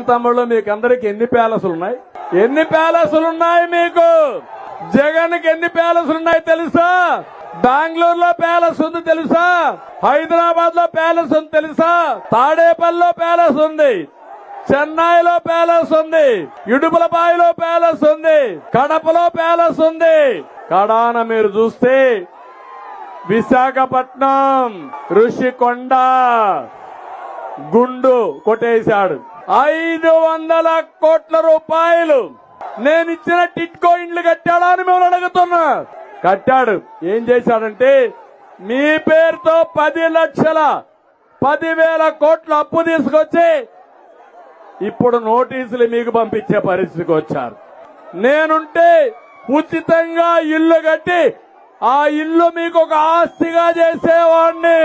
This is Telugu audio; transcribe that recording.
తమ్ముళ్ళు మీకు అందరికి ఎన్ని ప్యాలెస్లు ఉన్నాయి ఎన్ని ప్యాలెస్లు ఉన్నాయి మీకు? జగన్కి ఎన్ని ప్యాలెస్లు ఉన్నాయి తెలుసా? బెంగళూరులో ప్యాలెస్ ఉంది తెలుసా? హైదరాబాద్లో ప్యాలెస్ ఉంది తెలుసా? తాడేపల్లిలో ప్యాలెస్ ఉంది. చెన్నైలో ప్యాలెస్ ఉంది. ఇడుపులపాయలో ప్యాలెస్ ఉంది. కడపలో ప్యాలెస్ ఉంది. కడాన మీరు చూస్తే విశాఖపట్నం ఋషికొండ గుండు కొట్టేశాడు. ఐదు వందల కోట్ల రూపాయలు. నేను ఇచ్చిన టిట్కో ఇండ్లు కట్టాడా అని మిమ్మల్ని అడుగుతున్నా. కట్టాడు. ఏం చేశాడంటే మీ పేరుతో పది లక్షల పదివేల కోట్ల అప్పు తీసుకొచ్చి ఇప్పుడు నోటీసులు మీకు పంపించే పరిస్థితికి వచ్చారు. నేనుంటే ఉచితంగా ఇల్లు కట్టి ఆ ఇల్లు మీకు ఒక ఆస్తిగా చేసేవాడిని